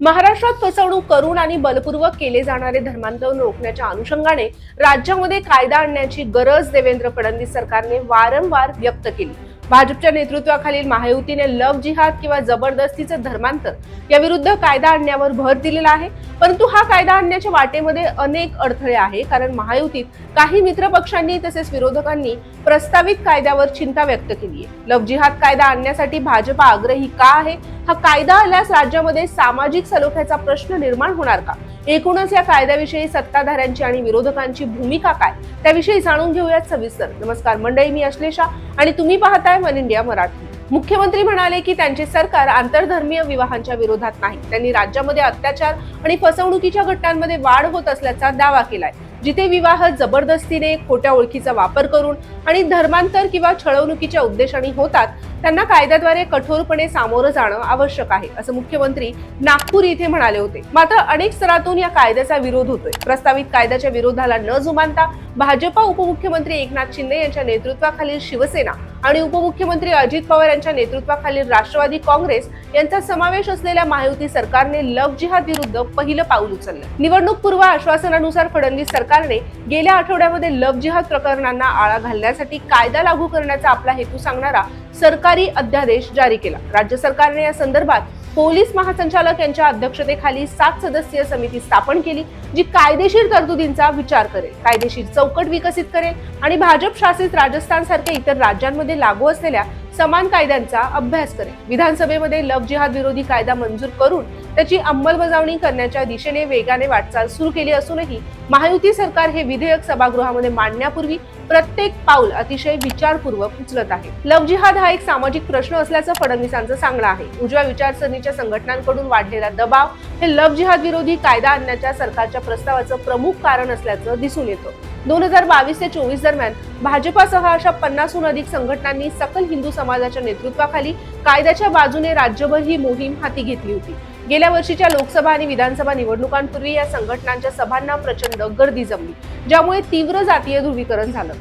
महाराष्ट्रात फसवणूक करून आणि बलपूर्वक केले जाणारे धर्मांतरण रोखण्याच्या अनुषंगाने राज्यामध्ये कायदा आणण्याची गरज देवेंद्र फडणवीस सरकारने वारंवार व्यक्त केली. भाजपच्या नेतृत्वाखालील महायुतीने लव जिहाद किंवा जबरदस्तीचं धर्मांतर याविरुद्ध कायदा आणण्यावर भर दिलेला आहे. परंतु हा कायदा आणण्याच्या वाटेमध्ये अनेक अडथळे आहे. कारण महायुतीत काही मित्र पक्षांनी तसेच विरोधकांनी प्रस्तावित कायद्यावर चिंता व्यक्त केली आहे. लव जिहाद कायदा आणण्यासाठी भाजप आग्रही का आहे? हा कायदा आल्यास राज्यामध्ये सामाजिक सलोख्याचा प्रश्न निर्माण होणार का? एकूणच या कायद्याविषयी सत्ताधाऱ्यांची आणि विरोधकांची भूमिका काय? त्याविषयी जाणून घेऊयात सविस्तर. नमस्कार मंडळी मी अश्लेषा आणि तुम्ही पाहताय वन इंडिया मराठी. मुख्यमंत्री म्हणाले की त्यांचे सरकार आंतरधर्मीय विवाहांच्या विरोधात नाही. त्यांनी राज्यामध्ये अत्याचार आणि फसवणुकीच्या घटनांमध्ये वाढ होत असल्याचा दावा केलाय. जिथे विवाह जबरदस्तीने खोट्या ओळखीचा वापर करून आणि धर्मांतर किंवा छळवणुकीच्या उद्देशाने होतात त्यांना कायद्याद्वारे कठोरपणे सामोरं जाणं आवश्यक आहे असं मुख्यमंत्री नागपूर इथे म्हणाले होते. मात्र अनेक स्तरातून या कायद्याचा विरोध होतोय. प्रस्तावित कायद्याच्या विरोधाला न जुमानता भाजपा उपमुख्यमंत्री एकनाथ शिंदे यांच्या नेतृत्वाखालील शिवसेना आणि उपमुख्यमंत्री अजित पवार यांच्या नेतृत्वाखालील राष्ट्रवादी काँग्रेस यांचा समावेश असलेल्या महायुती सरकारने लव जिहाद विरुद्ध पहिलं पाऊल उचललं. निवडणूक पूर्व आश्वासनानुसार फडणवीस सरकारने गेल्या आठवड्यामध्ये लव जिहाद प्रकरणांना आळा घालण्यासाठी कायदा लागू करण्याचा आपला हेतू सांगणारा सरकारी अध्यादेश जारी केला. राज्य सरकारने या संदर्भात पोलीस महासंचालक यांच्या अध्यक्षतेखाली सात सदस्यीय समिती स्थापन केली जी कायदेशीर तरतुदींचा विचार करेल. कायदेशीर चौकट विकसित करेल आणि भाजप शासित राजस्थान सारख्या इतर राज्यांमध्ये लागू असलेल्या समान कायद्यांचा अभ्यास करेल. विधानसभेमध्ये लव जिहाद विरोधी कायदा मंजूर करून त्याची अंमलबजावणी करण्याच्या दिशेने वेगाने वाटचाल सुरू केली असूनही महायुती सरकार हे विधेयक सभागृहामध्ये मांडण्यापूर्वी प्रत्येक पाऊल अतिशय विचारपूर्वक उचलत आहे. लव जिहाद हा एक सामाजिक प्रश्न असल्याचं फडणवीसांचं सांगणं आहे. उजव्या विचारसरणीच्या संघटनांकडून वाढलेला दबाव हे लव जिहाद विरोधी कायदा आणण्याच्या सरकारच्या प्रस्तावाचं प्रमुख कारण असल्याचं दिसून येतं. दोन हजार बावीस ते चोवीस दरम्यान भाजपासह अशा पन्नासहून अधिक संघटनांनी सकल हिंदू समाजाच्या नेतृत्वाखाली कायद्याच्या बाजूने राज्यभर ही मोहीम हाती घेतली होती. गेल्या वर्षीच्या लोकसभा आणि विधानसभा निवडणुकांपूर्वी या संघटनांच्या सभांना प्रचंड गर्दी जमली ज्यामुळे तीव्र जातीय ध्रुवीकरण झालं.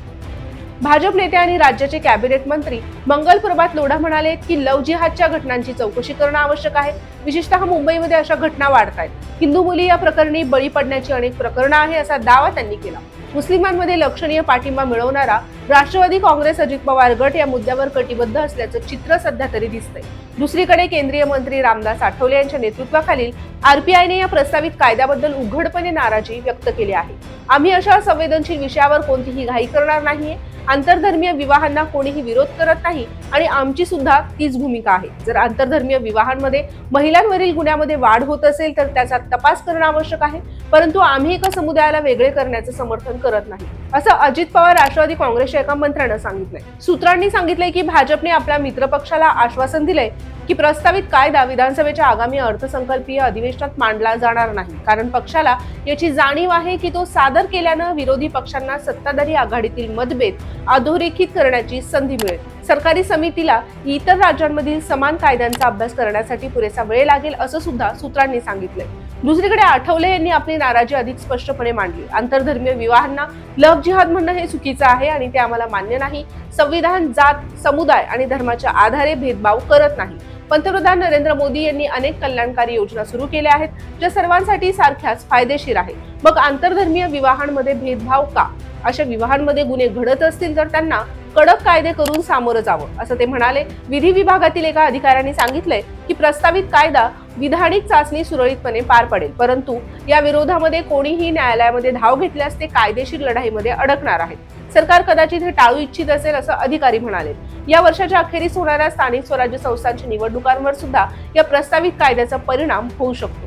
भाजप नेते आणि राज्याचे कॅबिनेट मंत्री मंगल प्रभात लोढा म्हणाले की लव जिहादच्या घटनांची चौकशी करणं आवश्यक आहे. विशेषतः मुंबईमध्ये अशा घटना वाढत आहेत. हिंदू मुली या प्रकरणी बळी पडण्याची अनेक प्रकरणं आहे असा दावा त्यांनी केला. मुस्लिमांमध्ये लक्षणीय पाठिंबा मिळवणारा राष्ट्रवादी काँग्रेस अजित पवार गट या मुद्द्यावर कटिबद्ध असल्याचं चित्र सध्या तरी दिसतंय. दुसरीकडे केंद्रीय मंत्री रामदास आठवले यांच्या नेतृत्वाखालील आरपीआयने या प्रस्तावित कायद्याबद्दल उघडपणे नाराजी व्यक्त केली आहे. आम्ही अशा संवेदनशील विषयावर कोणतीही घाई करणार नाहीये. आंतरधर्मीय विवाहांना कोणीही विरोध करत नाही आणि आमची सुद्धा तीच भूमिका आहे. जर आंतरधर्मीय विवाहांमध्ये महिलांवरील गुन्ह्यामध्ये वाढ होत असेल तर त्याचा तपास करणं आवश्यक आहे. परंतु आम्ही एका समुदायाला वेगळे करण्याचं समर्थन करत नाही. असं अजित पवार राष्ट्रवादी काँग्रेसच्या एका मंत्र्यानं सांगितलंय. सूत्रांनी सांगितलंय की भाजपने आपल्या मित्रपक्षाला आश्वासन दिलंय की प्रस्तावित कायदा विधानसभेच्या आगामी अर्थसंकल्पीय अधिवेशनात मांडला जाणार नाही. कारण पक्षाला याची जाणीव आहे की तो सादर केल्यानं विरोधी पक्षांना सत्ताधारी आघाडीतील मतभेद अधोरेखित करण्याची संधी मिळेल. सरकारी समितीला इतर राज्यांमधील समान कायद्यांचा अभ्यास करण्यासाठी पुरेसा वेळ लागेल असं सुद्धा सूत्रांनी सांगितलंय. दुसरीकडे आठवले यांनी आपली नाराजी अधिक स्पष्टपणे मांडली. आंतरधर्मीय विवाहांना लव्ह जिहाद म्हणणं हे चुकीचं आहे आणि ते आम्हाला मान्य नाही. संविधान जात समुदाय आणि धर्माच्या आधारे भेदभाव करत नाही. पंतप्रधान नरेंद्र मोदी यांनी अनेक कल्याणकारी योजना सुरू केल्या आहेत ज्या सर्वांसाठी सारख्याच फायदेशीर आहेत. मग आंतरधर्मीय विवाहांमध्ये भेदभाव का? अशा विवाहांमध्ये गुन्हे घडत असतील तर त्यांना कडक कायदे करून सामोरं जावं असं ते म्हणाले. विधी विभागातील एका अधिकाऱ्याने सांगितलंय की प्रस्तावित कायदा विधानिक चाचणी सुरळीतपणे पार पडेल. परंतु या विरोधामध्ये कोणीही न्यायालयामध्ये धाव घेतल्यास ते कायदेशीर लढाईमध्ये अडकणार आहेत. सरकार कदाचित हे टाळू इच्छित असेल असं अधिकारी म्हणाले. या वर्षाच्या अखेरीस होणाऱ्या स्थानिक स्वराज्य संस्थांच्या निवडणुकांवर सुद्धा या प्रस्तावित कायद्याचा परिणाम होऊ शकतो.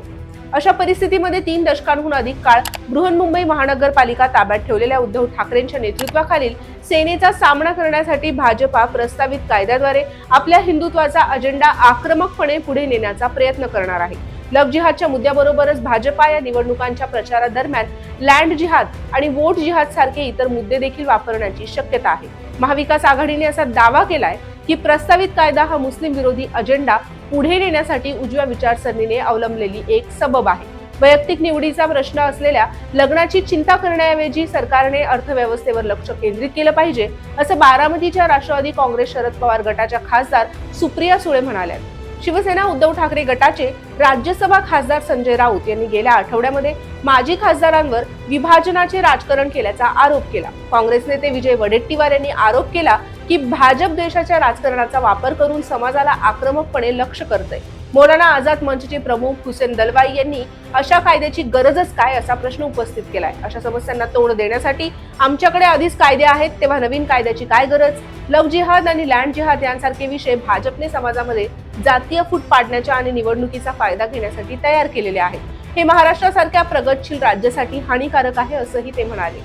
अशा परिस्थितीमध्ये तीन दशकांहून अधिक काळ बृहन्मुंबई महानगरपालिका ताब्यात ठेवलेल्या उद्धव ठाकरेंच्या नेतृत्वाखालील सेनेचा सामना करण्यासाठी भाजपा प्रस्तावित कायद्याद्वारे आपल्या हिंदुत्वाचा अजेंडा आक्रमकपणे पुढे नेण्याचा प्रयत्न करणार आहे. लव जिहादच्या मुद्द्याबरोबरच भाजपा या निवडणुकांच्या प्रचारादरम्यान लँड जिहाद आणि वोट जिहाद सारखे इतर मुद्दे देखील वापरण्याची शक्यता आहे. महाविकास आघाडीने असा दावा केलाय की प्रस्तावित कायदा हा मुस्लिम विरोधी अजेंडा पुढे नेण्यासाठी उजव्या विचारसरणीने अवलंबलेली एक सबब आहे. वैयक्तिक निवडीचा प्रश्न असलेल्या लग्नाची चिंता करण्याऐवजी सरकारने अर्थव्यवस्थेवर लक्ष केंद्रित केलं पाहिजे असं बारामतीच्या राष्ट्रवादी काँग्रेस शरद पवार गटाच्या खासदार सुप्रिया सुळे म्हणाल्या शिवसेना उद्धव ठाकरे गटाचे राज्यसभा खासदार संजय राऊत यांनी गेल्या आठवड्यामध्ये माजी खासदारांवर विभाजनाचे राजकारण केल्याचा आरोप केला. काँग्रेस नेते विजय वडेट्टीवार यांनी आरोप केला की भाजप देशाच्या राजकारणाचा वापर करून समाजाला आक्रमकपणे लक्ष करतंय. मौलाना आझाद मंचचे प्रमुख हुसेन दलवाई यांनी अशा कायद्याची गरजच काय असा प्रश्न उपस्थित केलाय. अशा समस्यांना तोंड देण्यासाठी आमच्याकडे आधीच कायदे आहेत तेव्हा नवीन कायद्याची काय गरज? लव जिहाद आणि लँड जिहाद यांसारखे विषय भाजपने समाजामध्ये जातीय फूट पाडण्याच्या आणि निवडणुकीचा फायदा घेण्यासाठी तयार केलेले आहेत. हे महाराष्ट्रासारख्या प्रगतशील राज्यासाठी हानिकारक आहे असंही ते म्हणाले.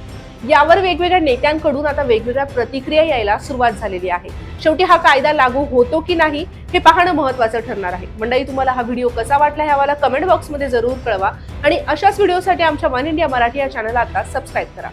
यावर वेगवेगळ्या नेत्यांकडून आता वेगवेगळ्या प्रतिक्रिया यायला सुरुवात झालेली आहे. शेवटी हा कायदा लागू होतो की नाही हे पाहणं महत्वाचं ठरणार आहे. मंडळी तुम्हाला हा व्हिडिओ कसा वाटला हे आम्हाला कमेंट बॉक्समध्ये जरूर कळवा आणि अशाच व्हिडिओसाठी आमच्या वन इंडिया मराठी या चॅनल आता सबस्क्राईब करा.